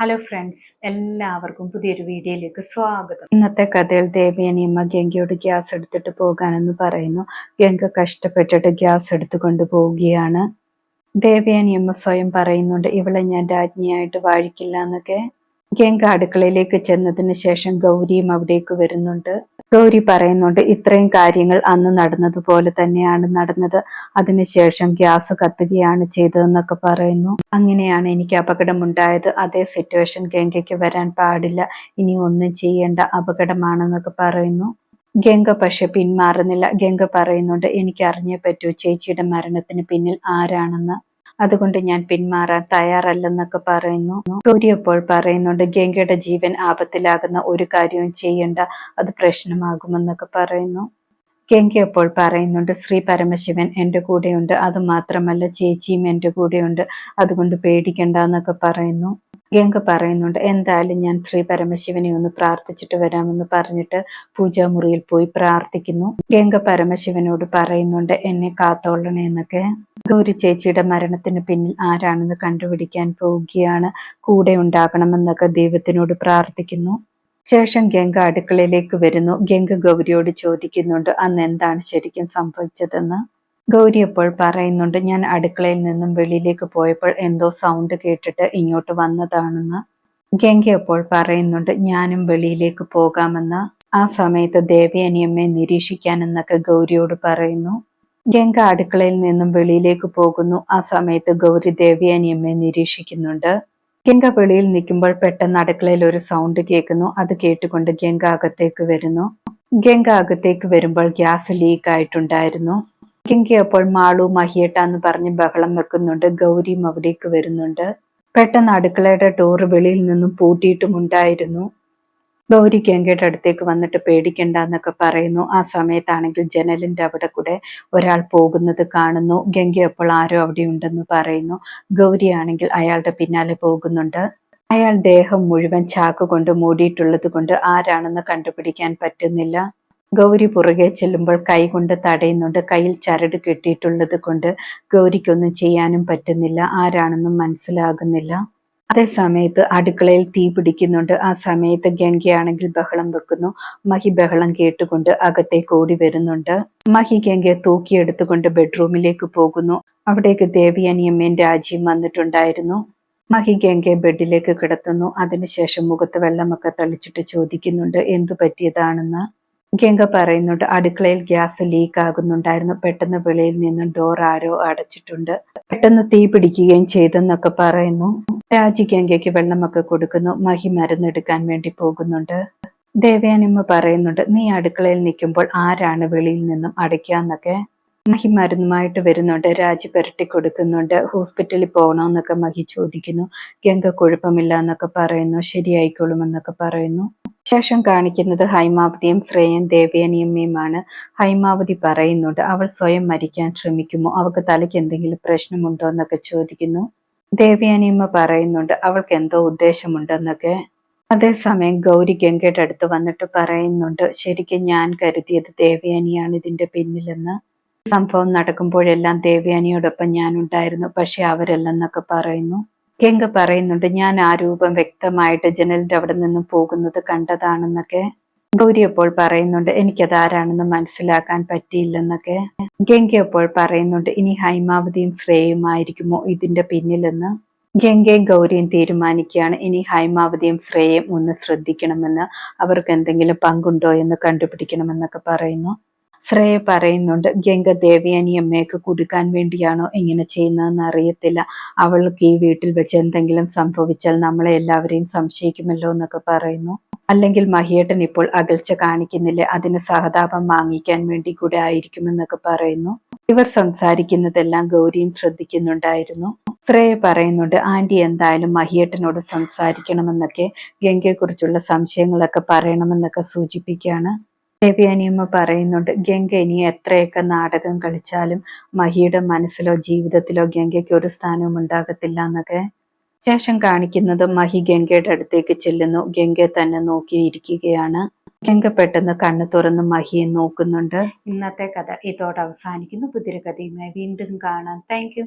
Hello friends എല്ലാവർക്കും പുതിയൊരു വീഡിയോയിലേക്ക് സ്വാഗതം. ഇന്നത്തെ കഥയിൽ ദേവയാനിയമ്മ ഗംഗയോട് ഗ്യാസ് എടുത്തിട്ട് പോകാനെന്ന് പറയുന്നു. ഗംഗ കഷ്ടപ്പെട്ടിട്ട് ഗ്യാസ് എടുത്തുകൊണ്ട് പോവുകയാണ് ദേവയാനിയമ്മ സ്വയം പറയുന്നുണ്ട് ഇവളെ ഞാൻ രാജ്ഞിയായിട്ട് വാഴിക്കില്ല എന്നൊക്കെ. ഗംഗ അടുക്കളയിലേക്ക് ചെന്നതിന് ശേഷം ഗൗരിയും അവിടേക്ക് വരുന്നുണ്ട്. ഗൗരി പറയുന്നുണ്ട് ഇത്രയും കാര്യങ്ങൾ അന്ന് നടന്നതുപോലെ തന്നെയാണ് നടന്നത്. അതിനുശേഷം ഗ്യാസ് കത്തുകയാണ് ചെയ്തതെന്നൊക്കെ പറയുന്നു. അങ്ങനെയാണ് എനിക്ക് അപകടമുണ്ടായത്. അതേ സിറ്റുവേഷൻ ഗംഗയ്ക്ക് വരാൻ പാടില്ല. ഇനി ഒന്നും ചെയ്യേണ്ട അപകടമാണെന്നൊക്കെ പറയുന്നു. ഗംഗ പക്ഷെ പിന്മാറുന്നില്ല. ഗംഗ പറയുന്നുണ്ട് എനിക്ക് അറിഞ്ഞേ പറ്റൂ ചേച്ചിയുടെ മരണത്തിന് പിന്നിൽ ആരാണെന്ന്. അതുകൊണ്ട് ഞാൻ പിന്മാറാൻ തയ്യാറല്ലെന്നൊക്കെ പറയുന്നു. സൂര്യപ്പോൾ പറയുന്നുണ്ട് ഗംഗയുടെ ജീവൻ ആപത്തിലാകുന്ന ഒരു കാര്യവും ചെയ്യണ്ട അത് പ്രശ്നമാകുമെന്നൊക്കെ പറയുന്നു. ഗംഗ അപ്പോൾ പറയുന്നുണ്ട് ശ്രീ പരമശിവൻ എന്റെ കൂടെയുണ്ട്. അത് മാത്രമല്ല ചേച്ചിയും എന്റെ കൂടെയുണ്ട്. അതുകൊണ്ട് പേടിക്കണ്ട എന്നൊക്കെ പറയുന്നു. ഗംഗ പറയുന്നുണ്ട് എന്തായാലും ഞാൻ ശ്രീ പരമശിവനെ ഒന്ന് പ്രാർത്ഥിച്ചിട്ട് വരാമെന്ന് പറഞ്ഞിട്ട് പൂജാമുറിയിൽ പോയി പ്രാർത്ഥിക്കുന്നു. ഗംഗ പരമശിവനോട് പറയുന്നുണ്ട് എന്നെ കാത്തോളണേ എന്നൊക്കെ. ഗൗരി ചേച്ചിയുടെ മരണത്തിന് പിന്നിൽ ആരാണെന്ന് കണ്ടുപിടിക്കാൻ പോവുകയാണ് കൂടെ ഉണ്ടാകണമെന്നൊക്കെ ദൈവത്തിനോട് പ്രാർത്ഥിക്കുന്നു. ശേഷം ഗംഗ അടുക്കളയിലേക്ക് വരുന്നു. ഗംഗ ഗൗരിയോട് ചോദിക്കുന്നുണ്ട് അന്ന് എന്താണ് ശരിക്കും സംഭവിച്ചതെന്ന്? ഗൗരി അപ്പോൾ പറയുന്നുണ്ട് ഞാൻ അടുക്കളയിൽ നിന്നും വെളിയിലേക്ക് പോയപ്പോൾ എന്തോ സൗണ്ട് കേട്ടിട്ട് ഇങ്ങോട്ട് വന്നതാണെന്ന്. ഗംഗ അപ്പോൾ പറയുന്നുണ്ട് ഞാനും വെളിയിലേക്ക് പോകാമെന്ന്. ആ സമയത്ത് ദേവയാനിയമ്മയെ നിരീക്ഷിക്കാനെന്നൊക്കെ ഗൗരിയോട് പറയുന്നു. ഗംഗ അടുക്കളയിൽ നിന്നും വെളിയിലേക്ക് പോകുന്നു. ആ സമയത്ത് ഗൗരി ദേവയാനിയമ്മയെ നിരീക്ഷിക്കുന്നുണ്ട്. ഗംഗ വെളിയിൽ നിൽക്കുമ്പോൾ പെട്ടെന്ന് അടുക്കളയിൽ ഒരു സൗണ്ട് കേൾക്കുന്നു. അത് കേട്ടുകൊണ്ട് ഗംഗ അകത്തേക്ക് വരുന്നു. ഗംഗ അകത്തേക്ക് വരുമ്പോൾ ഗ്യാസ് ലീക്ക് ആയിട്ടുണ്ടായിരുന്നു. ഗംഗ അപ്പോൾ മാളു മഹിയേട്ട എന്ന് പറഞ്ഞ് ബഹളം വെക്കുന്നുണ്ട്. ഗൗരിയും അവിടേക്ക് വരുന്നുണ്ട്. പെട്ടെന്ന് അടുക്കളയുടെ ഡോറ് വെളിയിൽ നിന്നും പൂട്ടിയിട്ടുമുണ്ടായിരുന്നു ഗൗരി ഗംഗയുടെ അടുത്തേക്ക് വന്നിട്ട് പേടിക്കണ്ട എന്നൊക്കെ പറയുന്നു. ആ സമയത്താണെങ്കിൽ ജനലിന്റെ അവിടെ കൂടെ ഒരാൾ പോകുന്നത് കാണുന്നു. ഗംഗ അപ്പോൾ ആരോ അവിടെ ഉണ്ടെന്ന് പറയുന്നു. ഗൗരിയാണെങ്കിൽ അയാളുടെ പിന്നാലെ പോകുന്നുണ്ട്. അയാൾ ദേഹം മുഴുവൻ ചാക്ക് കൊണ്ട് മൂടിയിട്ടുള്ളത് കൊണ്ട് ആരാണെന്ന് കണ്ടുപിടിക്കാൻ പറ്റുന്നില്ല. ഗൗരി പുറകെ ചെല്ലുമ്പോൾ കൈ കൊണ്ട് തടയുന്നുണ്ട്. കയ്യിൽ ചരട് കെട്ടിയിട്ടുള്ളത് കൊണ്ട് ഗൗരിക്കൊന്നും ചെയ്യാനും പറ്റുന്നില്ല. ആരാണെന്നും മനസ്സിലാകുന്നില്ല. അതേ സമയത്ത് അടുക്കളയിൽ തീ പിടിക്കുന്നുണ്ട്. ആ സമയത്ത് ഗംഗയാണെങ്കിൽ ബഹളം വെക്കുന്നു. മഹി ബഹളം കേട്ടുകൊണ്ട് അകത്തെ കോടി വരുന്നുണ്ട്. മഹി ഗംഗയെ തൂക്കിയെടുത്തുകൊണ്ട് ബെഡ്റൂമിലേക്ക് പോകുന്നു. അവിടേക്ക് ദേവിയനിയമ്മയും രാജിയും വന്നിട്ടുണ്ടായിരുന്നു. മഹി ഗംഗയെ ബെഡിലേക്ക് കിടത്തുന്നു. അതിനുശേഷം മുഖത്ത് വെള്ളമൊക്കെ തളിച്ചിട്ട് ചോദിക്കുന്നുണ്ട് എന്തു പറ്റിയതാണെന്ന്? ഗംഗ പറയുന്നുണ്ട് അടുക്കളയിൽ ഗ്യാസ് ലീക്ക് ആകുന്നുണ്ടായിരുന്നു. പെട്ടെന്ന് വെളിയിൽ നിന്ന് ഡോർ ആരോ അടച്ചിട്ടുണ്ട്. പെട്ടെന്ന് തീ പിടിക്കുകയും ചെയ്തെന്നൊക്കെ പറയുന്നു. രാജി ഗംഗയ്ക്ക് വെള്ളമൊക്കെ കൊടുക്കുന്നു. മഹി മരുന്നെടുക്കാൻ വേണ്ടി പോകുന്നുണ്ട്. ദേവയാനിമ്മ പറയുന്നുണ്ട് നീ അടുക്കളയിൽ നിൽക്കുമ്പോൾ ആരാണ് വെളിയിൽ നിന്നും അടയ്ക്കാന്നൊക്കെ? മഹി മരുന്നുമായിട്ട് വരുന്നുണ്ട് രാജി പുരട്ടി കൊടുക്കുന്നുണ്ട്. ഹോസ്പിറ്റലിൽ പോകണമെന്നൊക്കെ മഹി ചോദിക്കുന്നു. ഗംഗ കുഴപ്പമില്ല എന്നൊക്കെ പറയുന്നു ശരിയായിക്കോളുമെന്നൊക്കെ പറയുന്നു. ശേഷം കാണിക്കുന്നത് ഹൈമാവതിയും ശ്രേയൻ ദേവയാനിയമ്മയുമാണ്. ഹൈമാവതി പറയുന്നുണ്ട് അവൾ സ്വയം മരിക്കാൻ ശ്രമിക്കുമോ? അവൾക്ക് തലയ്ക്ക് എന്തെങ്കിലും പ്രശ്നമുണ്ടോ? എന്നൊക്കെ ചോദിക്കുന്നു. ദേവയാനിയമ്മ പറയുന്നുണ്ട് അവൾക്ക് എന്തോ ഉദ്ദേശമുണ്ടെന്നൊക്കെ. അതേസമയം ഗൗരി ഗംഗയുടെ അടുത്ത് വന്നിട്ട് പറയുന്നുണ്ട് ശരിക്കും ഞാൻ കരുതിയത് ദേവയാനിയാണ് ഇതിന്റെ പിന്നിലെന്ന്. സംഭവം നടക്കുമ്പോഴെല്ലാം ദേവയാനിയോടൊപ്പം ഞാൻ ഉണ്ടായിരുന്നു പക്ഷെ അവരല്ലെന്നൊക്കെ പറയുന്നു. ഗംഗ പറയുന്നുണ്ട് ഞാൻ ആ രൂപം വ്യക്തമായിട്ട് ജനലിന്റെ അവിടെ നിന്നും പോകുന്നത് കണ്ടതാണെന്നൊക്കെ. ഗൗരി അപ്പോൾ പറയുന്നുണ്ട് എനിക്കത് ആരാണെന്ന് മനസ്സിലാക്കാൻ പറ്റിയില്ലെന്നൊക്കെ. ഗംഗ അപ്പോൾ പറയുന്നുണ്ട് ഇനി ഹൈമാവതിയും ശ്രേയുമായിരിക്കുമോ ഇതിന്റെ പിന്നിലെന്ന്? ഗംഗയും ഗൗരിയും തീരുമാനിക്കുകയാണ് ഇനി ഹൈമാവതിയും ശ്രേയയും ഒന്ന് ശ്രദ്ധിക്കണമെന്ന് അവർക്ക് എന്തെങ്കിലും പങ്കുണ്ടോ എന്ന് കണ്ടുപിടിക്കണമെന്നൊക്കെ പറയുന്നു. ശ്രേയ പറയുന്നുണ്ട് ഗംഗ ദേവയാനി അമ്മയൊക്കെ കൊടുക്കാൻ വേണ്ടിയാണോ ഇങ്ങനെ ചെയ്യുന്നതെന്ന് അറിയത്തില്ല. അവൾക്ക് ഈ വീട്ടിൽ വെച്ച് എന്തെങ്കിലും സംഭവിച്ചാൽ നമ്മളെ എല്ലാവരെയും സംശയിക്കുമല്ലോ എന്നൊക്കെ പറയുന്നു. അല്ലെങ്കിൽ മഹിയേട്ടൻ ഇപ്പോൾ അകൽച്ച കാണിക്കുന്നില്ലേ അതിന് സഹതാപം വാങ്ങിക്കാൻ വേണ്ടി കൂടെ ആയിരിക്കുമെന്നൊക്കെ പറയുന്നു. ഇവർ സംസാരിക്കുന്നതെല്ലാം ഗൗരിയും ശ്രദ്ധിക്കുന്നുണ്ടായിരുന്നു. ശ്രേയ പറയുന്നുണ്ട് ആന്റി എന്തായാലും മഹിയേട്ടനോട് സംസാരിക്കണമെന്നൊക്കെ ഗംഗയെക്കുറിച്ചുള്ള സംശയങ്ങളൊക്കെ പറയണമെന്നൊക്കെ സൂചിപ്പിക്കുകയാണ്. ദേവ്യാനിയമ്മ പറയുന്നുണ്ട് ഗംഗ ഇനി എത്രയൊക്കെ നാടകം കളിച്ചാലും മഹിയുടെ മനസ്സിലോ ജീവിതത്തിലോ ഗംഗയ്ക്ക് ഒരു സ്ഥാനവും ഉണ്ടാകത്തില്ല എന്നൊക്കെ ശേഷം കാണിക്കുന്നത് മഹി ഗംഗയുടെ അടുത്തേക്ക് ചെല്ലുന്നു. ഗംഗയെ തന്നെ നോക്കിയിരിക്കുകയാണ് ഗംഗ പെട്ടെന്ന് കണ്ണു തുറന്ന് മഹിയെ നോക്കുന്നുണ്ട്. ഇന്നത്തെ കഥ ഇതോടെ അവസാനിക്കുന്നു. പുതിയൊരു കഥയുമായി വീണ്ടും കാണാം. താങ്ക്